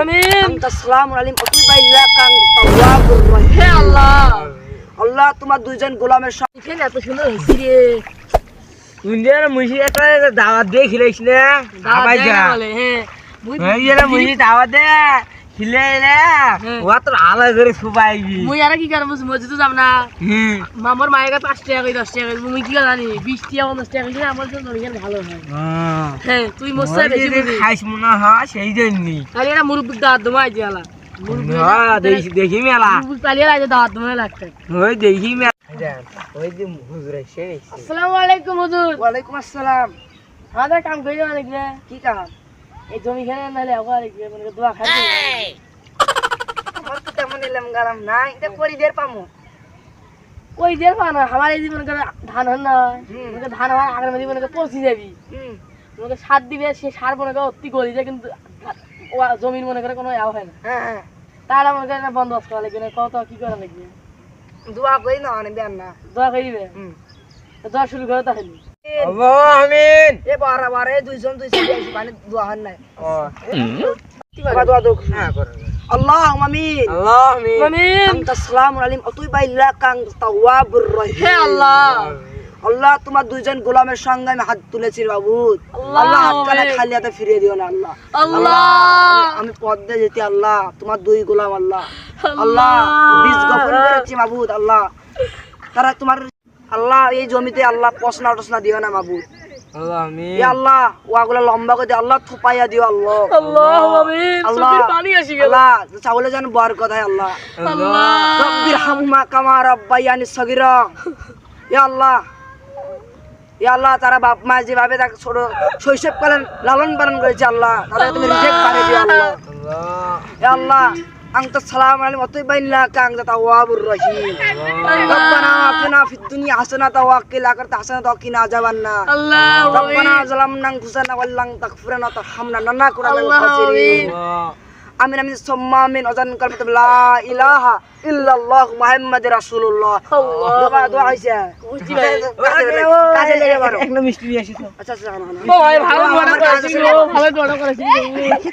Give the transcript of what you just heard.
Amin. আসসালামু আলাইকুম তাওয়াবুর রহিম হে আল্লাহ। আল্লাহ তোমার দুইজন গোলামের সাথে এত সুন্দর হয়েছি রে। ইন্ডিয়ার মুসি একটা দাওয়াত দিয়ে খিলাইছ না? দাওয়াত যা। বলে হ্যাঁ যে দাওয়াত দে মুই আর কি মসজিদ না। হুম। মামার মায়ের কাছে পাঁচ টাকা করে দশ টাকা করে মুই কি জানি? বিশ টাকা পঞ্চাশ টাকা করে আমার জন্য ভালো হয়। হ্যাঁ তুই মশলা খাইস মনে হয় সেই জন্যই খালি একটা মুরব্বির দাঁত দমাই দিয়ে আলা। মুরব্বি হ্যাঁ, দেখি মেলা। মুরব্বি পালিয়ে লাগে দাঁত দমাই লাগতে ওই দেখি মেলা। ওই যে হুজুর আসসালামু আলাইকুম হুজুর। ওয়ালাইকুম আসসালাম। আমাদের কাম করে লাগবে কি কাম? এই জমি খেলে নাহলে আবার মানে দোয়া আমার তো তেমন এলাম গারাম নাই এটা করি দের পামু? ওই দের পা না আমার এই জীবন করে ধান হন না মনে ধান হওয়ার আগের মধ্যে মনে কর পৌঁছে যাবি। হুম। মনে কর সার দিবে সে সার মনে কর অতি গলি যায় কিন্তু ও জমির মনে করে কোনো ইয়াও হয় না। হ্যাঁ হ্যাঁ। তাহলে মনে করে বন্দোবস্ত করা লাগবে না কত কি করা লাগবে? দোয়া করি না অনেক না। দোয়া করে তো দোয়া শুরু করো তাহলে। আল্লাহ আমিন। এ দুইজন মানে দোয়া হন নাই। ও। বাবা দোয়া হ্যাঁ করে আল্লাহ আমিন। আল্লাহ। হে তোমার দুইজন গোলামের সঙ্গে আমি হাত তুলেছি বাবু। আল্লাহ, হাতখানা খালি হাতে ফিরিয়ে দিও না আল্লাহ। আল্লাহ। আমি পথ দিয়ে যেতে আল্লাহ। তোমার দুই গোলাম আল্লাহ। আল্লাহ বীজ বপন করেছি মাবুদ আল্লাহ। তারা তোমার আল্লাহ এই জমিতে আল্লাহ পশনা টসনা দিও না বাবু আল্লাহ ওয়াগুলা লম্বা করে আল্লাহ থুপাইয়া দিও আল্লাহ। আল্লাহ আল্লাহ। আল্লাহ চাউলে যেন আল্লাহ। আল্লাহ। রব্বির হামমা কামা রব্বায়ানি সগিরা। ইয়া আল্লাহ ইয়া আল্লাহ তারা বাপ মা যেভাবে তাকে ছোট লালন পালন করেছে আল্লাহ তাদের তুমি রিজেক্ট করে দিও আল্লাহ। ইয়া আল্লাহ আংতা সালাম আলাইকুম ওয়া তাওয়াবুর রহিম। রব্বানা আতিনা ফিদ দুনিয়া হাসানাতা ওয়া কিলা করতা হাসানাতা ওয়া না আল্লাহ রব্বানা যালামনা আনফুসানা ওয়া লাম তাগফিরনা তারহামনা নানা কুরানাল খাসিরিন। আমিন আমিন সম্মামিন অজান কালমত লা ইলাহা ইল্লাল্লাহ মুহাম্মাদুর রাসূলুল্লাহ। আল্লাহ দোয়া হইছে। বুঝছি মিষ্টি দিয়ে আসিছো আচ্ছা আচ্ছা, আচ্ছা, আচ্ছা, আচ্ছা। ভাই ভালো মনে ভালো মনে